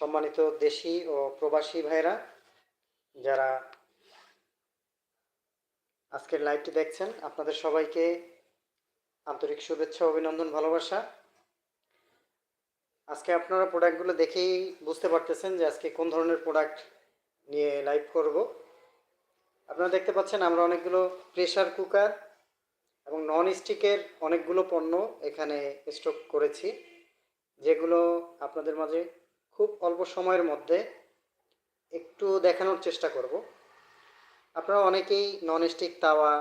সম্মানিত দেশি ও প্রবাসী ভাইরা যারা আজকের লাইভটি দেখছেন, আপনাদের সবাইকে আন্তরিক শুভেচ্ছা, অভিনন্দন, ভালোবাসা। আজকে আপনারা প্রোডাক্টগুলো দেখেই বুঝতে পারতেছেন যে আজকে কোন ধরনের প্রোডাক্ট নিয়ে লাইভ করব। আপনারা দেখতে পাচ্ছেন আমরা অনেকগুলো প্রেশার কুকার এবং নন স্টিকের অনেকগুলো পণ্য এখানে স্টক করেছি, যেগুলো আপনাদের মাঝে খুব অল্প সময়ের মধ্যে একটু দেখানোর চেষ্টা করব। আপনারা অনেকেই নন স্টিক তাওয়া,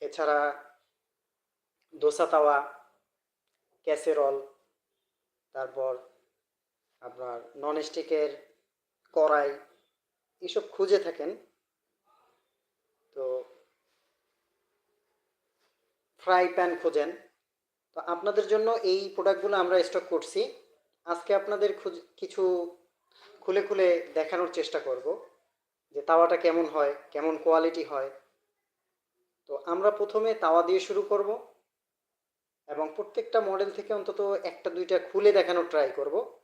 এছাড়া দোসা তাওয়া ক্যাসেরল তারপর আপনার নন স্টিকের কড়াই, এসব খুঁজে থাকেন। তো ফ্রাই প্যান খোঁজেন। তো আপনাদের জন্য এই প্রোডাক্টগুলো আমরা স্টক করছি। আজকে আপনাদের খুঁজ- কিছু খুলে খুলে দেখানোর চেষ্টা করব যে তাওয়াটা কেমন হয়, কেমন কোয়ালিটি হয়। তো আমরা প্রথমে তাওয়া দিয়ে শুরু করব এবং প্রত্যেকটা মডেল থেকে অন্তত একটা, দুইটা খুলে দেখানোর ট্রাই করব।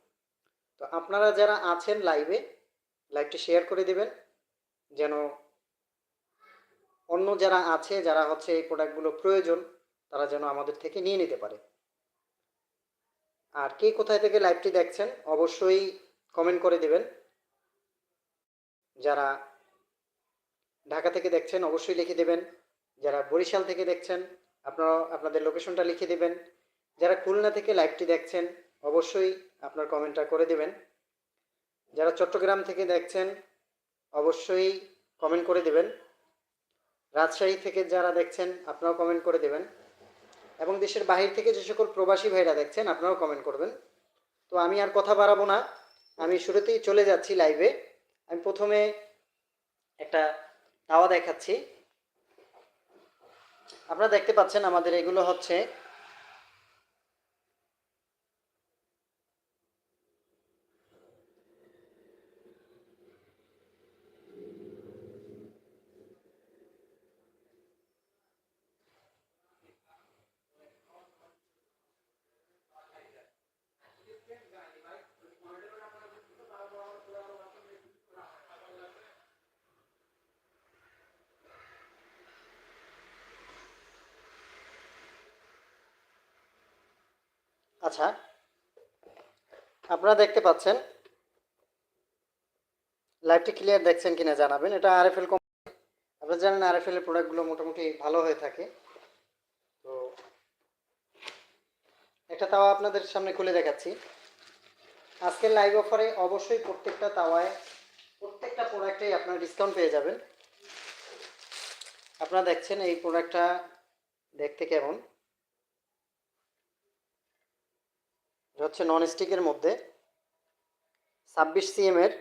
তো আপনারা যারা আছেন লাইভে লাইভটি শেয়ার করে দেবেন, যেন অন্য যারা আছে, যারা হচ্ছে এই প্রোডাক্টগুলো প্রয়োজন, তারা যেন আমাদের থেকে নিয়ে নিতে পারে। আর কে কোথায় থেকে লাইভটি দেখছেন, অবশ্যই কমেন্ট করে দেবেন। যারা ঢাকা থেকে দেখছেন, অবশ্যই লিখে দেবেন। যারা বরিশাল থেকে দেখছেন আপনারা আপনাদের লোকেশনটা লিখে দেবেন। যারা খুলনা থেকে লাইভটি দেখছেন, অবশ্যই আপনার কমেন্টটা করে দেবেন। যারা চট্টগ্রাম থেকে দেখছেন, অবশ্যই কমেন্ট করে দেবেন। রাজশাহী থেকে যারা দেখছেন, আপনারাও কমেন্ট করে দেবেন। এবং দেশের বাহির থেকে যে সকল প্রবাসী ভাইরা দেখছেন, আপনারাও কমেন্ট করবেন। তো আমি আর কথা বাড়াবো না। আমি শুরুতেই চলে যাচ্ছি লাইভে আমি প্রথমে একটা তাওয়া দেখাচ্ছি। আপনারা দেখতে পাচ্ছেন আমাদের এগুলো হচ্ছে আচ্ছা। আপনারা দেখতে পাচ্ছেন। লাইভটি ক্লিয়ার দেখছেন কিনা জানাবেন। এটা আরএফএল কোম্পানি আপনারা জানেন আর আরএফএল এর প্রোডাক্টগুলো মোটামুটি ভালো হয়ে থাকে। তো একটা তাওয়া আপনাদের সামনে খুলে দেখাচ্ছি। আজকের লাইভ অফারে অবশ্যই প্রত্যেকটা তাওয়ায় প্রত্যেকটা প্রোডাক্টেই আপনারা ডিসকাউন্ট পেয়ে যাবেন। আপনারা দেখছেন এই প্রোডাক্টটা দেখতে কেমন। এটা হচ্ছে নন স্টিকের মধ্যে ছাব্বিশ সিএম এর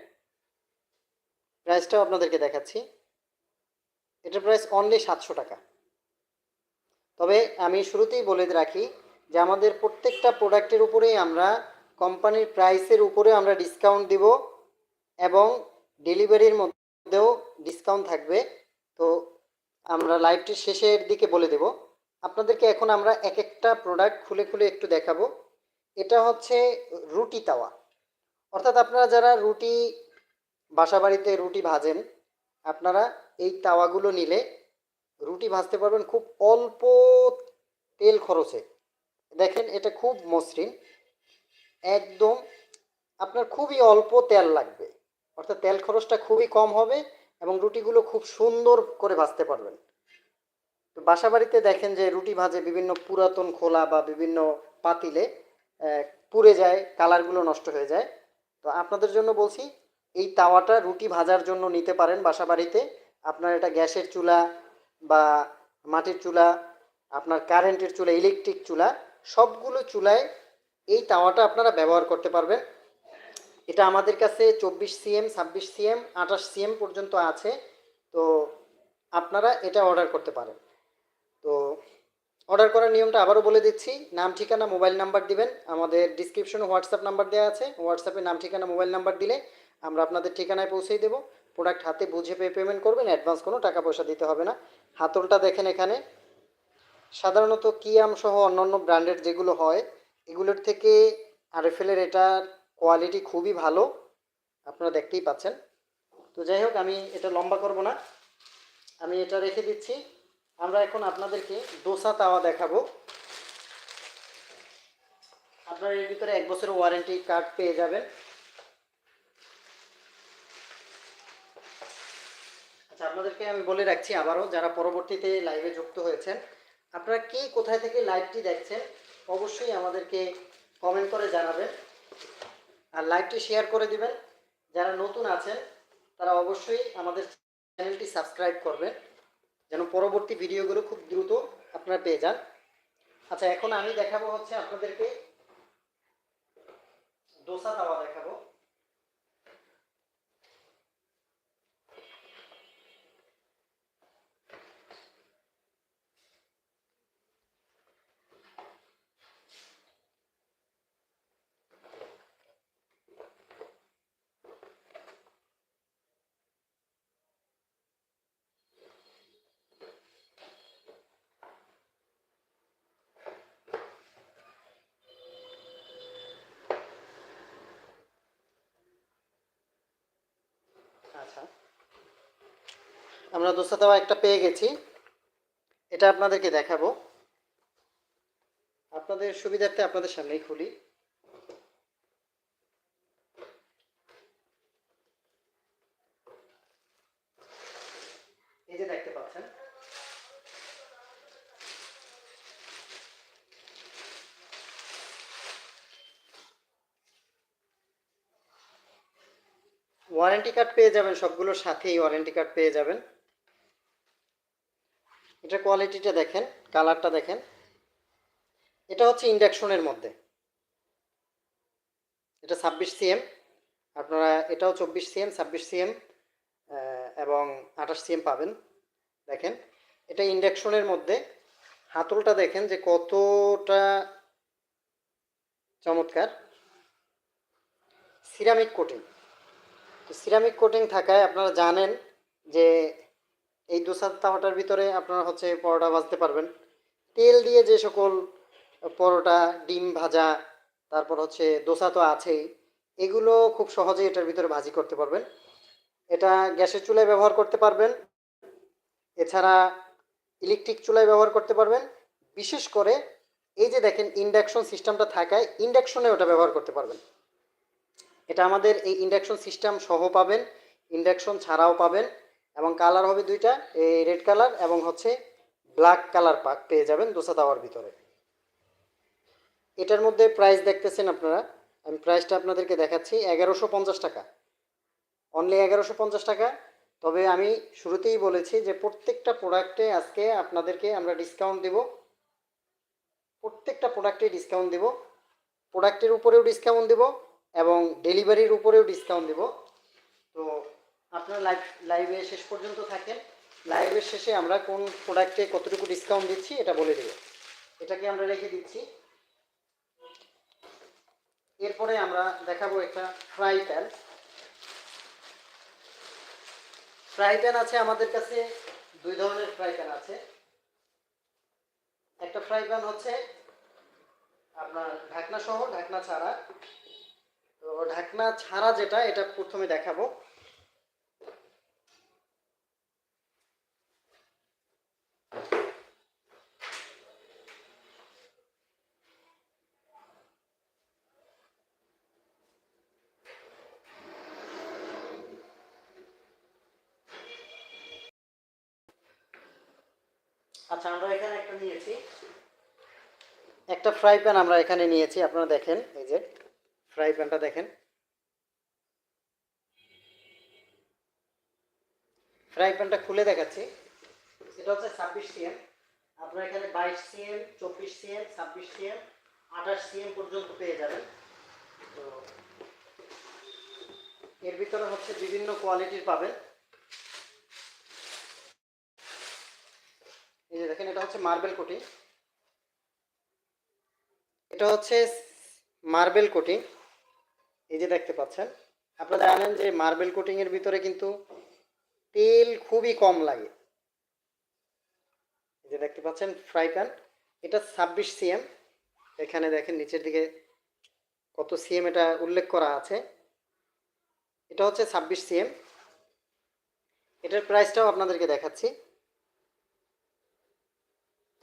প্রাইসটাও আপনাদেরকে দেখাচ্ছি। এটার প্রাইস অনলি সাতশো টাকা। তবে আমি শুরুতেই বলে রাখি যে আমাদের প্রত্যেকটা প্রোডাক্টের উপরেই আমরা কোম্পানির প্রাইসের উপরে আমরা ডিসকাউন্ট দিব এবং ডেলিভারির মধ্যেও ডিসকাউন্ট থাকবে। তো আমরা লাইভটির শেষের দিকে বলে দেব। আপনাদেরকে এখন আমরা এক একটা প্রোডাক্ট খুলে খুলে একটু দেখাবো। এটা হচ্ছে রুটি তাওয়া। অর্থাৎ আপনারা যারা রুটি বাসা বাড়িতে রুটি ভাজেন, আপনারা এই তাওয়াগুলো নিলে রুটি ভাজতে পারবেন খুব অল্প তেল খরচে। দেখেন এটা খুব মসৃণ। একদম আপনার খুবই অল্প তেল লাগবে। অর্থাৎ তেল খরচটা খুবই কম হবে এবং রুটিগুলো খুব সুন্দর করে ভাজতে পারবেন। তো বাসা বাড়িতে দেখেন যে রুটি ভাজে বিভিন্ন পুরাতন খোলা বা বিভিন্ন পাতিলে পুড়ে যায়, কালারগুলো নষ্ট হয়ে যায়। তো আপনাদের জন্য বলছি, এই তাওয়াটা রুটি ভাজার জন্য নিতে পারেন বাসা বাড়িতে আপনার এটা গ্যাসের চুলা বা মাটির চুলা, আপনার কারেন্টের চুলা, ইলেকট্রিক চুলা, সবগুলো চুলায় এই তাওয়াটা আপনারা ব্যবহার করতে পারবেন। এটা আমাদের কাছে চব্বিশ সিএম, ছাব্বিশ সিএম, আঠাশ সিএম পর্যন্ত আছে। তো আপনারা এটা অর্ডার করতে পারেন। তো অর্ডার করার নিয়মটা আবারও বলে দিচ্ছি। নাম, ঠিকানা, মোবাইল নাম্বার দিবেন। আমাদের ডিসক্রিপশনে হোয়াটসঅ্যাপ নাম্বার দেওয়া আছে। হোয়াটসঅ্যাপে নাম, ঠিকানা, মোবাইল নাম্বার দিলে আমরা আপনাদের ঠিকানায় পৌঁছেই দেবো। প্রোডাক্ট হাতে বুঝে পেয়ে পেমেন্ট করবেন। অ্যাডভান্স কোনো টাকা পয়সা দিতে হবে না। হাতলটা দেখেন এখানে। সাধারণত কিয়াম সহ অন্যান্য ব্র্যান্ডের যেগুলো হয়, এগুলোর থেকে আরএফএলের এটার কোয়ালিটি খুবই ভালো। আপনারা দেখতেই পাচ্ছেন। তো যাই হোক, আমি এটা লম্বা করব না। আমি এটা রেখে দিচ্ছি। আমরা এখন আপনাদেরকে দোসা তাওয়া দেখাবো। আপনারা এর ভিতরে এক বছরের ওয়ারেন্টি কার্ড পেয়ে যাবেন। আচ্ছা আপনাদেরকে আমি বলে রাখছি আবারও, যারা পরবর্তীতে লাইভে যুক্ত হয়েছেন, আপনারা কে কোথায় থেকে লাইভটি দেখছেন, অবশ্যই আমাদেরকে কমেন্ট করে জানাবেন। আর লাইভটি শেয়ার করে দিবেন। যারা নতুন আছেন, তারা অবশ্যই আমাদের চ্যানেলটি সাবস্ক্রাইব করবেন। যেন পরবর্তী ভিডিওগুলো খুব দ্রুত আপনারা পেয়ে যান। আচ্ছা এখন আমি দেখাবো হচ্ছে আপনাদেরকে দোসা তাওয়া দেখাবো আচ্ছা আমরা দোসা তাওয়া একটা পেয়ে গেছি। এটা আপনাদেরকে দেখাবো। আপনাদের সুবিধার্থে আপনাদের সামনেই খুলি। এই যে দেখতে পাচ্ছেন। ওয়ারেন্টি কার্ড পেয়ে যাবেন সবগুলোর সাথেই ওয়ারেন্টি কার্ড পেয়ে যাবেন। এটা কোয়ালিটিটা দেখেন কালারটা দেখেন। এটা হচ্ছে ইন্ডাকশনের মধ্যে। এটা ছাব্বিশ সিএম। আপনারা এটাও চব্বিশ সিএম, ছাব্বিশ সিএম এবং আঠাশ সিএম পাবেন। দেখেন, এটা ইন্ডাকশনের মধ্যে। হাতলটা দেখেন যে কতটা চমৎকার। সিরামিক কোটিং সিরামিক কোটিং থাকায় আপনারা জানেন যে এই দোসার তাওয়াটার ভিতরে আপনারা হচ্ছে পরোটা ভাজতে পারবেন। তেল দিয়ে যে সকল পরোটা, ডিম ভাজা, তারপর হচ্ছে দোসা তো আছেই, এগুলো খুব সহজেই এটার ভিতরে ভাজি করতে পারবেন। এটা গ্যাসের চুলায় ব্যবহার করতে পারবেন। এছাড়া ইলেকট্রিক চুলায় ব্যবহার করতে পারবেন। বিশেষ করে এই যে দেখেন ইন্ডাকশন সিস্টেমটা থাকায় ইন্ডাকশনে ওটা ব্যবহার করতে পারবেন। এটা আমাদের এই ইন্ডাকশন সিস্টেম সহ পাবেন, ইন্ডাকশন ছাড়াও পাবেন। এবং কালার হবে দুইটা, এই রেড কালার এবং হচ্ছে ব্ল্যাক কালার পাক পেয়ে যাবেন দোসা তাওয়ার ভিতরে। এটার মধ্যে প্রাইস দেখতেছেন আপনারা? আমি প্রাইসটা আপনাদেরকে দেখাচ্ছি, এগারোশো পঞ্চাশ টাকা। অনলি এগারোশো পঞ্চাশ টাকা। তবে আমি শুরুতেই বলেছি যে প্রত্যেকটা প্রোডাক্টে আজকে আপনাদেরকে আমরা ডিসকাউন্ট দেব। প্রত্যেকটা প্রোডাক্টে ডিসকাউন্ট দেব। প্রোডাক্টের উপরেও ডিসকাউন্ট দেব এবং ডেলিভারির উপরেও ডিসকাউন্ট দেব। তো আপনারা লাইভ লাইভে শেষ পর্যন্ত থাকেন। লাইভের শেষে আমরা কোন প্রোডাক্টে কতটুকু ডিসকাউন্ট দিচ্ছি এটা বলে দেব। এটাকে আমরা রেখে দিচ্ছি। এরপরে আমরা দেখাবো একটা ফ্রাই প্যান ফ্রাই প্যান আছে আমাদের কাছে, দুই ধরনের ফ্রাই প্যান আছে। একটা ফ্রাই প্যান হচ্ছে আপনার ঢাকনা সহ, ঢাকনা ছাড়া। তো ঢাকনা ছাড়া যেটা, এটা প্রথমে দেখাবো আচ্ছা আমরা এখানে একটা নিয়েছি একটা ফ্রাই প্যান আমরা এখানে নিয়েছি, আপনারা দেখেন, এই যে ফ্রাই প্যানটা দেখেন। ফ্রাই প্যানটা খুলে দেখাচ্ছি। এটা হচ্ছে ছাব্বিশ সিএম আপনারা এখানে বাইশ সিএম চব্বিশ সিএম ছাব্বিশ সিএম আঠাশ সিএম পর্যন্ত পেয়ে যাবেন। তো এর ভিতরে হচ্ছে বিভিন্ন কোয়ালিটির পাবেন। এই যে দেখেন, এটা হচ্ছে মার্বেল কোটিং এটা হচ্ছে মার্বেল কোটিং। এই যে দেখতে পাচ্ছেন, আপনারা জানেন যে মার্বেল কোটিং এর ভিতরে কিন্তু তেল খুবই কম লাগে। এই যে দেখতে পাচ্ছেন ফ্রাই প্যান, এটা ছাব্বিশ সিএম। এখানে দেখেন নিচের দিকে কত সিএম এটা উল্লেখ করা আছে। এটা হচ্ছে ছাব্বিশ সিএম। এটার প্রাইসটাও আপনাদেরকে দেখাচ্ছি।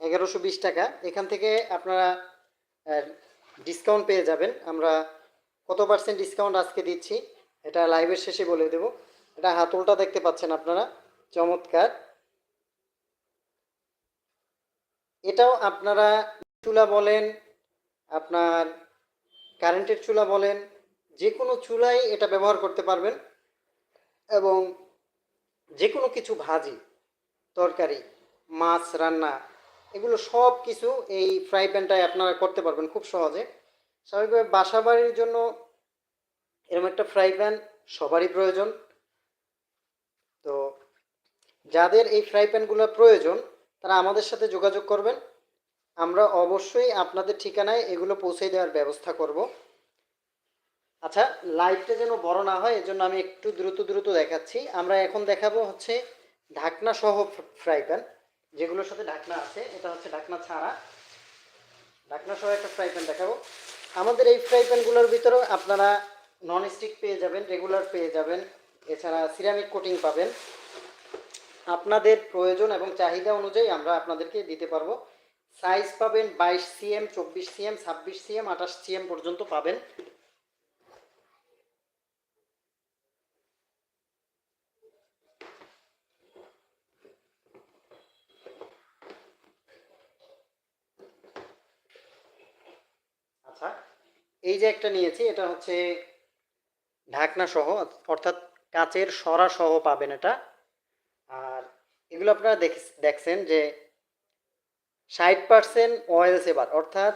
এগারোশো টাকা। এখান থেকে আপনারা ডিসকাউন্ট পেয়ে যাবেন। আমরা কত পার্সেন্ট ডিসকাউন্ট আজকে দিচ্ছি, এটা লাইভের শেষে বলে দেব। এটা হাতলটা দেখতে পাচ্ছেন আপনারা, চমৎকার। এটাও আপনারা চুলা বলেন, আপনার কারেন্টের চুলা বলেন যে কোনো চুলাই এটা ব্যবহার করতে পারবেন। এবং যে কোনো কিছু ভাজি, তরকারি, মাছ রান্না এগুলো সব কিছু এই ফ্রাই প্যানটায় আপনারা করতে পারবেন খুব সহজে। স্বাভাবিকভাবে বাসা বাড়ির জন্য এরকম একটা ফ্রাই প্যান সবারই প্রয়োজন। তো যাদের এই ফ্রাই প্যানগুলো প্রয়োজন, তারা আমাদের সাথে যোগাযোগ করবেন। আমরা অবশ্যই আপনাদের ঠিকানায় এগুলো পৌঁছে দেওয়ার ব্যবস্থা করব। আচ্ছা লাইভটা যেন বড় না হয়, এজন্য আমি একটু দ্রুত দ্রুত দেখাচ্ছি। আমরা এখন দেখাবো হচ্ছে ঢাকনা সহ ফ্রাই প্যান যেগুলোর সাথে ঢাকনা আছে, এটা হচ্ছে ঢাকনা ছাড়া। ঢাকনা সহ একটা ফ্রাই প্যান দেখাবো। আমাদের এই ফ্রাই প্যানগুলোর ভিতরেও আপনারা নন স্টিক পেয়ে যাবেন রেগুলার পেয়ে যাবেন। এছাড়া সিরামিক কোটিং পাবেন। আপনাদের প্রয়োজন এবং চাহিদা অনুযায়ী আমরা আপনাদেরকে দিতে পারব। সাইজ পাবেন বাইশ সিএম চব্বিশ সিএম ছাব্বিশ সিএম আঠাশ সিএম পর্যন্ত পাবেন আচ্ছা এই যে একটা নিয়েছি, এটা হচ্ছে ঢাকনা সহ, অর্থাৎ কাচের সরা সহ পাবেন এটা। আর এগুলো আপনারা দেখ- দেখছেন যে ষাট পার্সেন্ট অয়েল সেভার অর্থাৎ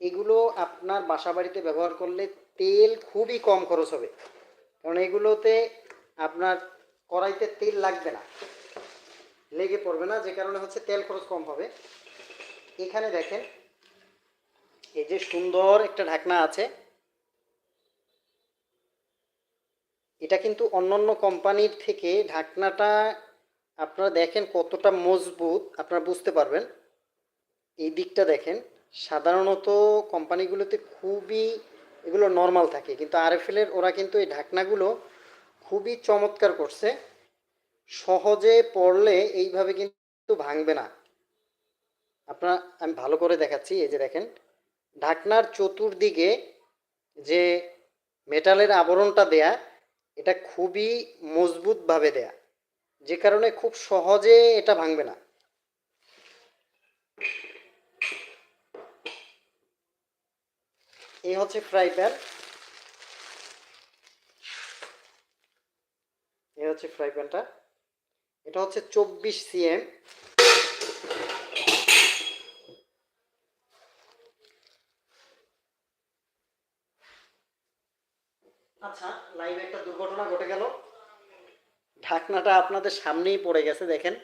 এগুলো আপনার বাসা বাড়িতে ব্যবহার করলে তেল খুবই কম খরচ হবে। কারণ এগুলোতে আপনার কড়াইতে তেল লাগবে না, লেগে পড়বে না, যে কারণে হচ্ছে তেল খরচ কম হবে। এখানে দেখেন এই যে সুন্দর একটা ঢাকনা আছে, এটা কিন্তু অন্যান্য কোম্পানির থেকে ঢাকনাটা আপনারা দেখেন কতটা মজবুত, আপনারা বুঝতে পারবেন। এই দিকটা দেখেন, সাধারণত কোম্পানিগুলোতে খুবই এগুলো নর্মাল থাকে, কিন্তু আরএফএলের ওরা কিন্তু এই ঢাকনাগুলো খুবই চমৎকার করছে। সহজে পড়লে এইভাবে কিন্তু ভাঙবে না। আপনারা, আমি ভালো করে দেখাচ্ছি, এই যে দেখেন ঢাকনার চতুর্দিকে যে মেটালের আবরণটা দেয়া, এটা খুবই মজবুতভাবে দেয়া, যে কারণে খুব সহজে এটা ভাঙবে না। এই হচ্ছে ফ্রাই প্যান। এই হচ্ছে ফ্রাই প্যানটা। এটা হচ্ছে চব্বিশ সিএম আচ্ছা লাইভে একটা দুর্ঘটনা ঘটে গেল। ঢাকনাটা আপনাদের সামনেই পড়ে গেছে, দেখেন।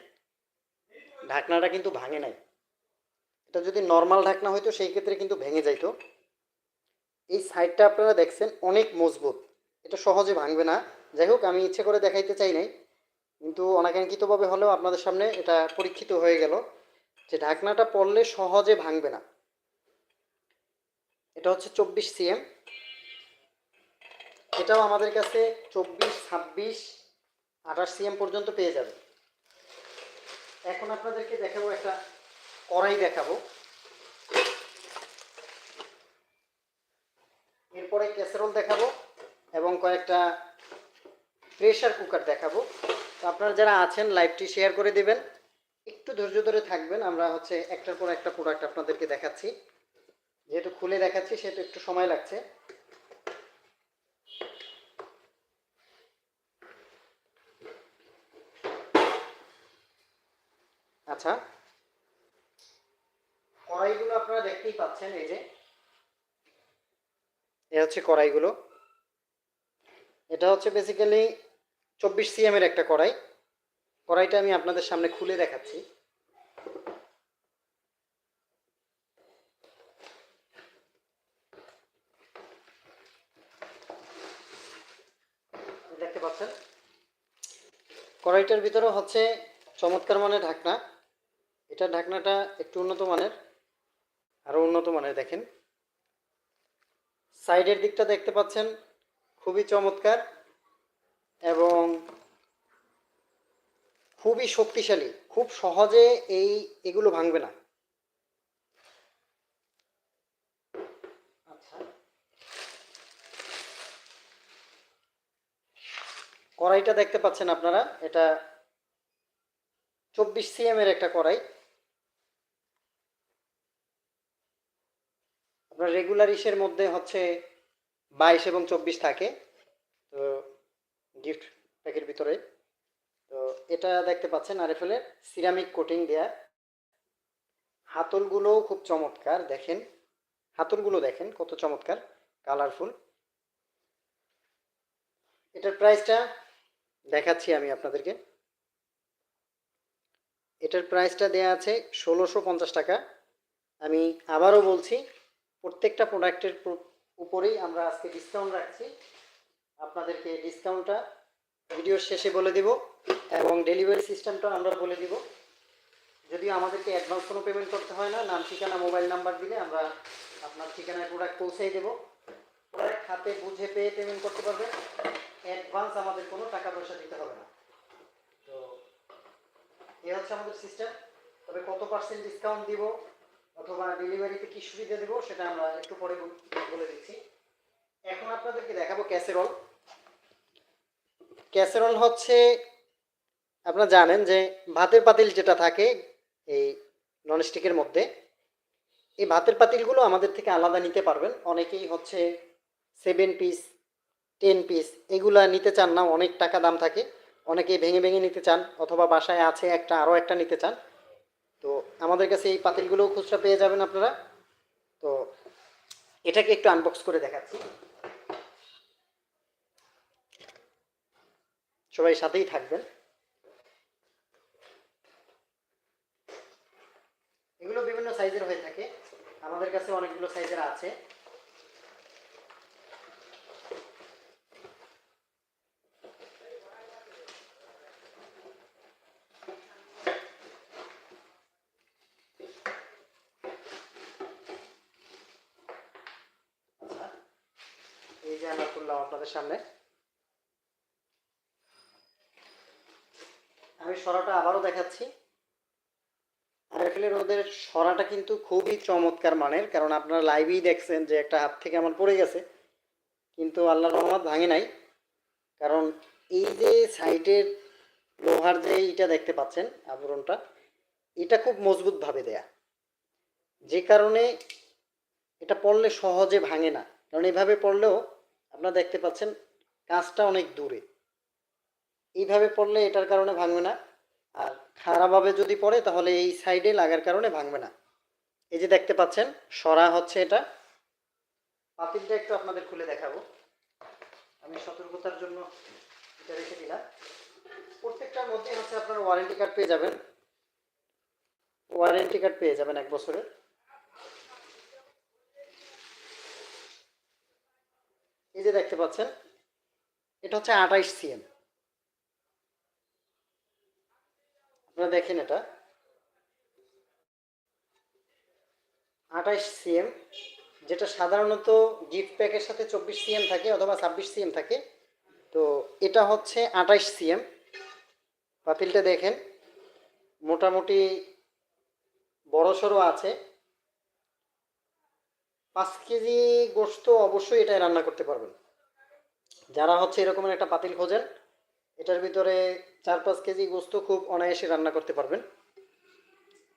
ঢাকনাটা কিন্তু ভাঙে নাই। এটা যদি নর্মাল ঢাকনা হইতো, সেই ক্ষেত্রে কিন্তু ভেঙে যাইতো। এই সাইডটা আপনারা দেখছেন, অনেক মজবুত। এটা সহজে ভাঙবে না। যাই হোক, আমি ইচ্ছে করে দেখাইতে চাই নাই। কিন্তু অনাকাঙ্ক্ষিতভাবে হলেও আপনাদের সামনে এটা পরীক্ষিত হয়ে গেল যে ঢাকনাটা পড়লে সহজে ভাঙবে না। এটা হচ্ছে চব্বিশ সিএম এটাও আমাদের কাছে চব্বিশ, ছাব্বিশ, আঠাশ সিএম পর্যন্ত পেয়ে যাবে। এখন আপনাদেরকে দেখাবো একটা কড়াই দেখাবো। এরপরে ক্যাসেরোল দেখাবো এবং কয়েকটা প্রেশার কুকার দেখাবো। তো আপনারা যারা আছেন লাইভটি শেয়ার করে দেবেন। একটু ধৈর্য ধরে থাকবেন, আমরা হচ্ছে একটার পর একটা প্রোডাক্ট আপনাদেরকে দেখাচ্ছি। যেহেতু খুলে দেখাচ্ছি, সেহেতু একটু সময় লাগছে। আচ্ছা। কড়াইগুলো আপনারা দেখতেই পাচ্ছেন, এই যে। এ হচ্ছে কড়াইগুলো। এটা হচ্ছে বেসিক্যালি চব্বিশ সিএম এর একটা কড়াই। কড়াইটা আমি আপনাদের সামনে খুলে দেখাচ্ছি। দেখতে পাচ্ছেন? কড়াইটার ভিতরে হচ্ছে চমৎকার মানে ঢাকনা। এটা ঢাকনাটা একটু উন্নত মানের আরও উন্নত মানের দেখেন। সাইডের দিকটা দেখতে পাচ্ছেন, খুবই চমৎকার এবং খুবই শক্তিশালী। খুব সহজে এই এগুলো ভাঙবে না। আচ্ছা। কড়াইটা দেখতে পাচ্ছেন আপনারা, এটা চব্বিশ সিএম এর একটা কড়াই। রেগুলার ইসের মধ্যে হচ্ছে বাইশ এবং চব্বিশ থাকে। তো গিফট প্যাকের ভিতরে। তো এটা দেখতে পাচ্ছেন আরএফএলের সিরামিক কোটিং দেয়া। হাতলগুলোও খুব চমৎকার, দেখেন। হাতলগুলো দেখেন কত চমৎকার কালারফুল এটার প্রাইসটা দেখাচ্ছি আমি আপনাদেরকে। এটার প্রাইসটা দেয়া আছে ষোলোশো পঞ্চাশ টাকা। আমি আবারও বলছি প্রত্যেকটা প্রোডাক্টের উপরেই আমরা আজকে ডিসকাউন্ট রাখছি। আপনাদেরকে ডিসকাউন্টটা ভিডিওর শেষে বলে দিব এবং ডেলিভারি সিস্টেমটা আমরা বলে দিব। যদিও আমাদেরকে অ্যাডভান্স কোনো পেমেন্ট করতে হয় না, নাম, ঠিকানা মোবাইল নাম্বার দিলে আমরা আপনার ঠিকানায় প্রোডাক্ট পৌঁছেই দেবো। প্রোডাক্ট হাতে বুঝে পেয়ে পেমেন্ট করতে পারবেন। অ্যাডভান্স আমাদের কোনো টাকা পয়সা দিতে হবে না। তো, এ হচ্ছে আমাদের সিস্টেম তবে কত পার্সেন্ট ডিসকাউন্ট দিব? অথবা ডেলিভারিতে কি সুবিধা দেবো সেটা আমরা একটু পরে বলে দিচ্ছি। এখন আপনাদেরকে দেখাবো ক্যাসেরল। ক্যাসেরল হচ্ছে, আপনারা জানেন যে ভাতের পাতিল যেটা থাকে এই ননস্টিকের মধ্যে, এই ভাতের পাতিলগুলো আমাদের থেকে আলাদা নিতে পারবেন। অনেকেই হচ্ছে সেভেন পিস টেন পিস এগুলা নিতে চান না, অনেক টাকা দাম থাকে। অনেকেই ভেঙে ভেঙে নিতে চান, অথবা বাসায় আছে একটা আরও একটা নিতে চান। তো আমাদের কাছে এই পাতিলগুলোও খুচরা পেয়ে যাবেন আপনারা। তো এটাকে একটু আনবক্স করে দেখাচ্ছি। সবাই সাথেই থাকবেন। এগুলো বিভিন্ন সাইজের হয়ে থাকে। আমাদের কাছে অনেকগুলো সাইজের আছে আচ্ছা এই যে আমরা তুললাম সামনে। আমি সরাটা আবারও দেখাচ্ছি। আরএফএলের ওদের সরাটা কিন্তু খুবই চমৎকার মানের, কারণ আপনারা লাইভেই দেখছেন যে একটা হাত থেকে আমার পড়ে গেছে। কিন্তু আল্লাহর রহমত ভাঙে নাই। কারণ এই যে সাইডের লোহার যে ইটা দেখতে পাচ্ছেন আবরণটা, এটা খুব মজবুতভাবে দেয়া। যে কারণে এটা পড়লে সহজে ভাঙে না। কারণ এভাবে পড়লেও আপনারা দেখতে পাচ্ছেন, কাজটা অনেক দূরে। এইভাবে পড়লে এটার কারণে ভাঙবে না। আর খারাপভাবে যদি পড়ে, তাহলে এই সাইডে লাগার কারণে ভাঙবে না। এই যে দেখতে পাচ্ছেন, সরা হচ্ছে এটা। পাতিলটা একটু আপনাদের খুলে দেখাবো। আমি সতর্কতার জন্য এটা রেখে দিলাম। প্রত্যেকটার মধ্যে হচ্ছে আপনার ওয়ারেন্টি কার্ড পেয়ে যাবেন। ওয়ারেন্টি কার্ড পেয়ে যাবেন এক বছরের। এই যে দেখতে পাচ্ছেন, এটা হচ্ছে আঠাইশ সিএম। আপনারা দেখেন এটা। আঠাইশ সিএম, যেটা সাধারণত গিফট প্যাকের সাথে চব্বিশ সিএম থাকে অথবা ছাব্বিশ সিএম থাকে। তো এটা হচ্ছে আঠাইশ সিএম। পাতিলটা দেখেন, মোটামুটি বড় সড়ো আছে। পাঁচ কেজি গোস্ত অবশ্যই এটাই রান্না করতে পারবেন। যারা হচ্ছে এরকমের একটা পাতিল খোঁজেন, এটার ভিতরে চার পাঁচ কেজি গোস্ত খুব অনায়াসে রান্না করতে পারবেন।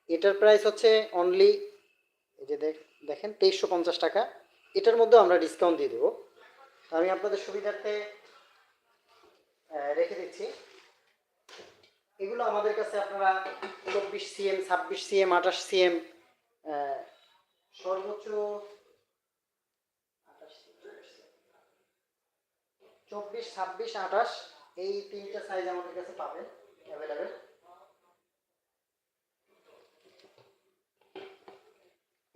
এটার প্রাইস হচ্ছে অনলি এই যে দেখ দেখেন তেইশশো পঞ্চাশ টাকা। এটার মধ্যেও আমরা ডিসকাউন্ট দিয়ে দেবো। আমি আপনাদের সুবিধার্থে রেখে দিচ্ছি। এগুলো আমাদের কাছে আপনারা চব্বিশ সিএম, ছাব্বিশ সিএম, আঠাশ সিএম চব্বিশ ছাব্বিশ, আঠাশ, এই সাইজ আমাদের কাছে পাবেন অ্যাভেলেবেল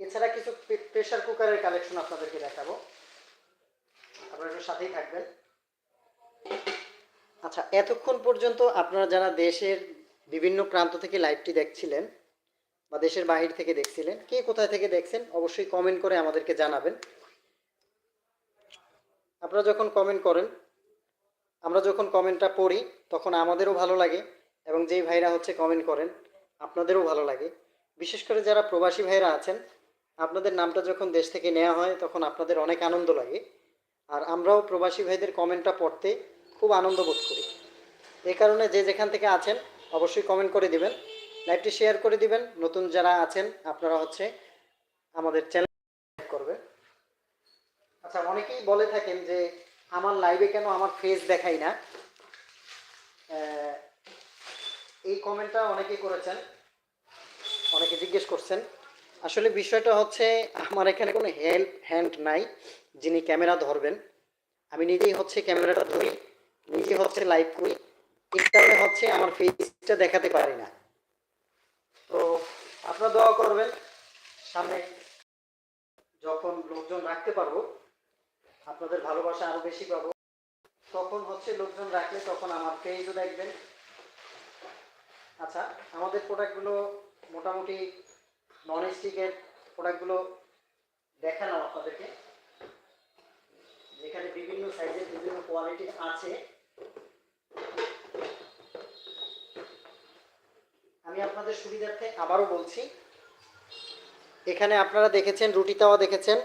এছাড়া কিছু প্রেশার কুকারের কালেকশন আপনাদেরকে দেখাবো। আপনারা সাথেই থাকবেন। আচ্ছা এতক্ষণ পর্যন্ত আপনারা যারা দেশের বিভিন্ন প্রান্ত থেকে লাইভটি দেখছিলেন বা দেশের বাহির থেকে দেখছিলেন, কে কোথায় থেকে দেখছেন, অবশ্যই কমেন্ট করে আমাদেরকে জানাবেন। আপনারা যখন কমেন্ট করেন আমরা যখন কমেন্টটা পড়ি, তখন আমাদেরও ভালো লাগে এবং যেই ভাইরা হচ্ছে কমেন্ট করেন, আপনাদেরও ভালো লাগে। বিশেষ করে যারা প্রবাসী ভাইরা আছেন, আপনাদের নামটা যখন দেশ থেকে নেওয়া হয়, তখন আপনাদের অনেক আনন্দ লাগে। আর আমরাও প্রবাসী ভাইদের কমেন্টটা পড়তে খুব আনন্দ বোধ করি। এ কারণে যে যেখান থেকে আছেন, অবশ্যই কমেন্ট করে দিবেন লাইভটি শেয়ার করে দিবেন। নতুন যারা আছেন, আপনারা হচ্ছে আমাদের চ্যানেল করবে আচ্ছা অনেকেই বলে থাকেন যে আমার লাইভে কেন আমার ফেস দেখাই না? এই কমেন্টটা অনেকেই করেছেন, অনেকে জিজ্ঞেস করছেন। আসলে বিষয়টা হচ্ছে, আমার এখানে কোনো হেল্প হ্যান্ড নাই, যিনি ক্যামেরা ধরবেন। আমি নিজেই হচ্ছে ক্যামেরাটা ধরি, নিজে হচ্ছে লাইভ করি। এই কারণে হচ্ছে আমার ফেসটা দেখাতে পারি না। তো আপনারা দোয়া করবেন, সামনে যখন লোকজন রাখতে পারব আপনাদের ভালোবাসা আরও বেশি পাবো। তখন হচ্ছে লোকজন রাখলে তখন আমার পেজও দেখবেন। আচ্ছা আমাদের প্রোডাক্টগুলো মোটামুটি নন স্টিকের প্রোডাক্টগুলো দেখালাম আপনাদেরকে। যেখানে বিভিন্ন সাইজের বিভিন্ন কোয়ালিটি আছে। আমি আপনাদের সুবিধার্থে আবারও বলছি, এখানে আপনারা দেখেছেন, রুটি তাওয়া দেখেছেন,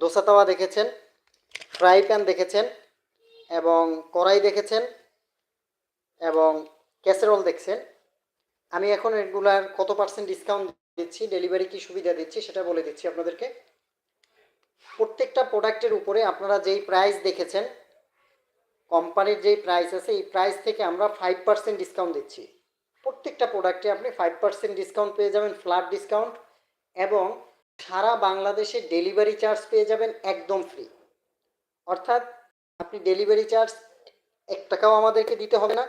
দোসা তাওয়া দেখেছেন ফ্রাই প্যান দেখেছেন এবং কড়াই দেখেছেন এবং ক্যাসেরোল দেখছেন। আমি এখন এগুলার কত পার্সেন্ট ডিসকাউন্ট দিচ্ছি ডেলিভারি কি সুবিধা দিচ্ছি সেটা বলে দিচ্ছি আপনাদেরকে। প্রত্যেকটা প্রোডাক্টের উপরে আপনারা যেই প্রাইস দেখেছেন কোম্পানির যেই প্রাইস আছে, এই প্রাইস থেকে আমরা ফাইভ পার্সেন্ট ডিসকাউন্ট দিচ্ছি। প্রত্যেকটা প্রোডাক্টে আপনি ফাইভ পার্সেন্ট ডিসকাউন্ট পেয়ে যাবেন ফ্ল্যাট ডিসকাউন্ট এবং সারা বাংলাদেশে ডেলিভারি চার্জ পেয়ে যাবেন একদম ফ্রি অর্থাৎ আপনি ডেলিভারি চার্জ এক টাকাও আমাদেরকে দিতে হবে না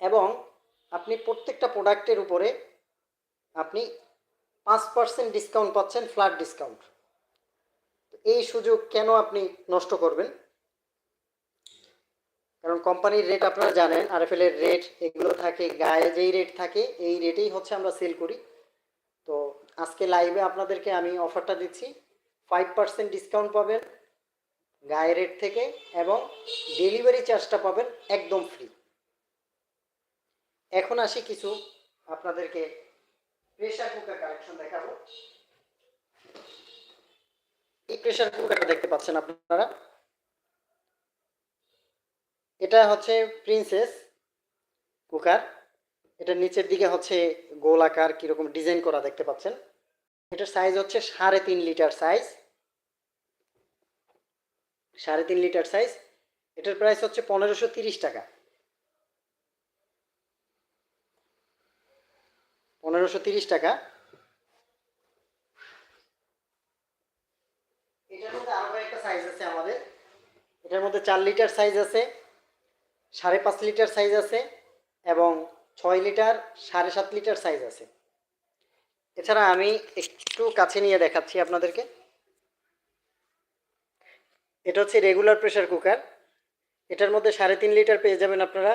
এবং আপনি প্রত্যেকটা প্রোডাক্টের উপরে আপনি পাঁচ পার্সেন্ট ডিসকাউন্ট পাচ্ছেন ফ্ল্যাট ডিসকাউন্ট এই সুযোগ কেন আপনি নষ্ট করবেন? কারণ কোম্পানির রেট আপনারা জানেন আরএফএল এর রেট এগুলো থাকে, গায়ে যেই রেট থাকে, এই রেটেই হচ্ছে আমরা সেল করি। তো আজকে লাইভে আপনাদেরকে আমি অফারটা দিচ্ছি ফাইভ পার্সেন্ট ডিসকাউন্ট পাবেন গায়ে রেট থেকে এবং ডেলিভারি চার্জটা পাবেন একদম ফ্রি এখন আসি কিছু আপনাদেরকে প্রেশার কুকার কালেকশন দেখাবো। এই প্রেশার কুকারটা দেখতে পাচ্ছেন আপনারা। এটা হচ্ছে প্রিন্সেস কুকার এটার নিচের দিকে হচ্ছে গোল আকার, কীরকম ডিজাইন করা দেখতে পাচ্ছেন। এটার সাইজ হচ্ছে সাড়ে তিন লিটার সাইজ সাড়ে তিন লিটার সাইজ এটার প্রাইস হচ্ছে পনেরোশো তিরিশ টাকা। পনেরোশো তিরিশ টাকা। এটার মধ্যে আরও একটা সাইজ আছে আমাদের। এটার মধ্যে চার লিটার সাইজ আছে, সাড়ে পাঁচ লিটার সাইজ আছে, এবং ছয় লিটার, সাড়ে সাত লিটার সাইজ আছে। এছাড়া আমি একটু কাছে নিয়ে দেখাচ্ছি আপনাদেরকে। এটা হচ্ছে রেগুলার প্রেশার কুকার এটার মধ্যে সাড়ে তিন লিটার পেয়ে যাবেন আপনারা।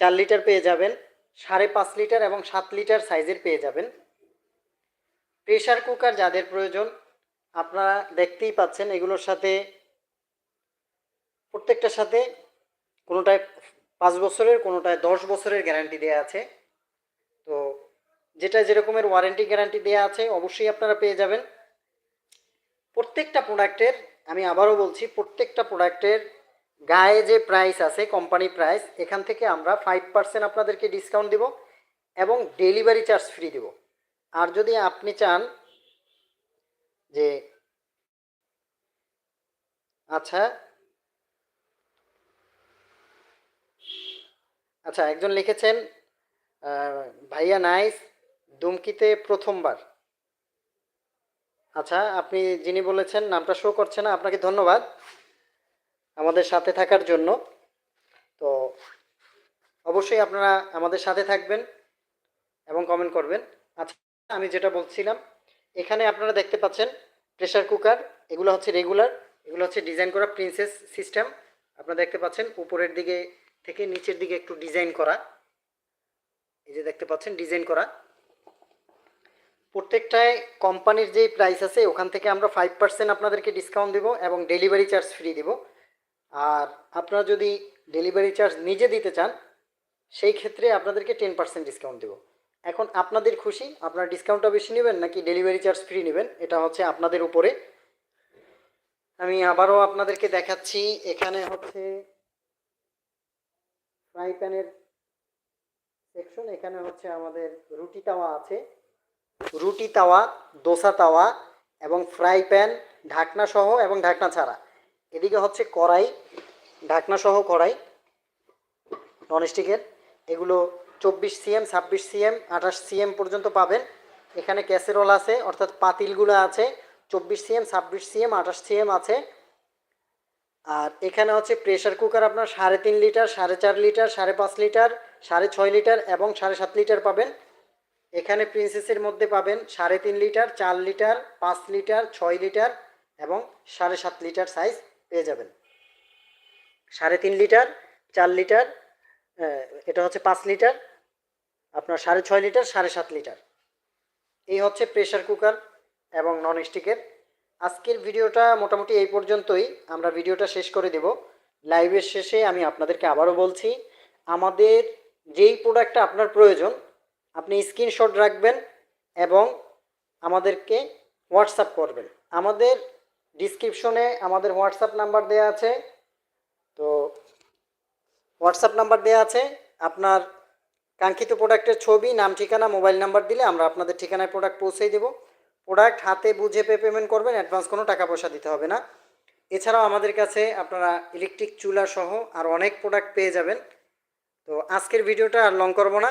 চার লিটার পেয়ে যাবেন। সাড়ে পাঁচ লিটার এবং সাত লিটার সাইজের পেয়ে যাবেন। প্রেশার কুকার যাদের প্রয়োজন, আপনারা দেখতেই পাচ্ছেন এগুলোর সাথে, প্রত্যেকটার সাথে কোনোটায় পাঁচ বছরের, কোনোটায় দশ বছরের গ্যারান্টি দেওয়া আছে। তো যেটা যেরকমের ওয়ারেন্টি গ্যারান্টি দেওয়া আছে, অবশ্যই আপনারা পেয়ে যাবেন। প্রত্যেকটা প্রোডাক্টের আমি আবারও বলছি, প্রত্যেকটা প্রোডাক্টের গায়ে যে প্রাইস আছে কোম্পানি প্রাইস এখান থেকে আমরা ফাইভ পার্সেন্ট আপনাদেরকে ডিসকাউন্ট দিব এবং ডেলিভারি চার্জ ফ্রি দেব। আর যদি আপনি চান যে আচ্ছা আচ্ছা একজন লিখেছেন ভাইয়া নাইস দুমকিতে প্রথমবার। আচ্ছা আপনি যিনি বলেছেন নামটা শো করছে না, আপনাকে ধন্যবাদ আমাদের সাথে থাকার জন্য। তো অবশ্যই আপনারা আমাদের সাথে থাকবেন এবং কমেন্ট করবেন। আচ্ছা আমি যেটা বলছিলাম, এখানে আপনারা দেখতে পাচ্ছেন প্রেসার কুকার এগুলো হচ্ছে রেগুলার এগুলো হচ্ছে ডিজাইন করা প্রিন্সেস সিস্টেম আপনারা দেখতে পাচ্ছেন উপরের দিকে থেকে নিচের দিকে একটু ডিজাইন করা। এই যে দেখতে পাচ্ছেন ডিজাইন করা। প্রত্যেকটায় কোম্পানির যেই প্রাইস আছে, ওখান থেকে আমরা ফাইভ পার্সেন্ট আপনাদেরকে ডিসকাউন্ট দেবো এবং ডেলিভারি চার্জ ফ্রি দেবো। আর আপনারা যদি ডেলিভারি চার্জ নিজে দিতে চান, সেই ক্ষেত্রে আপনাদেরকে টেন পার্সেন্ট ডিসকাউন্ট দেবো। এখন আপনাদের খুশি, আপনারা ডিসকাউন্টটা বেশি নেবেন নাকি ডেলিভারি চার্জ ফ্রি নেবেন, এটা হচ্ছে আপনাদের উপরে। আমি আবারও আপনাদেরকে দেখাচ্ছি, এখানে হচ্ছে ফ্রাই প্যানের সেকশন এখানে হচ্ছে আমাদের রুটি তাওয়া আছে। রুটি তাওয়া, দোসা তাওয়া এবং ফ্রাই প্যান, ঢাকনা সহ এবং ঢাকনা ছাড়া। এদিকে হচ্ছে কড়াই, ঢাকনা সহ কড়াই ননস্টিকের এগুলো চব্বিশ সিএম, ছাব্বিশ সিএম, আঠাশ সিএম পর্যন্ত পাবেন। এখানে ক্যাসেরোল আছে, অর্থাৎ পাতিলগুলো আছে, চব্বিশ সিএম, ছাব্বিশ সিএম, আঠাশ সিএম আছে। আর এখানে হচ্ছে প্রেশার কুকার আপনার সাড়ে তিন লিটার, সাড়ে চার লিটার, সাড়ে পাঁচ লিটার, সাড়ে ছয় লিটার এবং সাড়ে সাত লিটার পাবেন। এখানে প্রিন্সেসের মধ্যে পাবেন সাড়ে তিন লিটার, চার লিটার, পাঁচ লিটার, ছয় লিটার এবং সাড়ে সাত লিটার সাইজ পেয়ে যাবেন। সাড়ে তিন লিটার, চার লিটার এটা হচ্ছে পাঁচ লিটার, আপনার সাড়ে ছয় লিটার, সাড়ে সাত লিটার। এই হচ্ছে প্রেশার কুকার এবং নন স্টিকের আজকের ভিডিওটা মোটামুটি এই পর্যন্তই। আমরা ভিডিওটা শেষ করে দেব। লাইভের শেষে আমি আপনাদেরকে আবারও বলছি, আমাদের যেই প্রোডাক্টটা আপনার প্রয়োজন আপনি স্ক্রিনশট রাখবেন এবং আমাদেরকে হোয়াটসঅ্যাপ করবেন। আমাদের ডিসক্রিপশনে আমাদের হোয়াটসঅ্যাপ নাম্বার দেওয়া আছে। তো হোয়াটসঅ্যাপ নাম্বার দেওয়া আছে। আপনার কাঙ্ক্ষিত প্রোডাক্টের ছবি, নাম, ঠিকানা মোবাইল নাম্বার দিলে আমরা আপনাদের ঠিকানায় প্রোডাক্ট পৌঁছে দেবো। প্রোডাক্ট হাতে বুঝে পে পেমেন্ট করবেন অ্যাডভান্স কোনো টাকা পয়সা দিতে হবে না। এছাড়াও আমাদের কাছে আপনারা ইলেকট্রিক চুলা সহ আর অনেক প্রোডাক্ট পেয়ে যাবেন। তো আজকের ভিডিওটা আর লং করব না।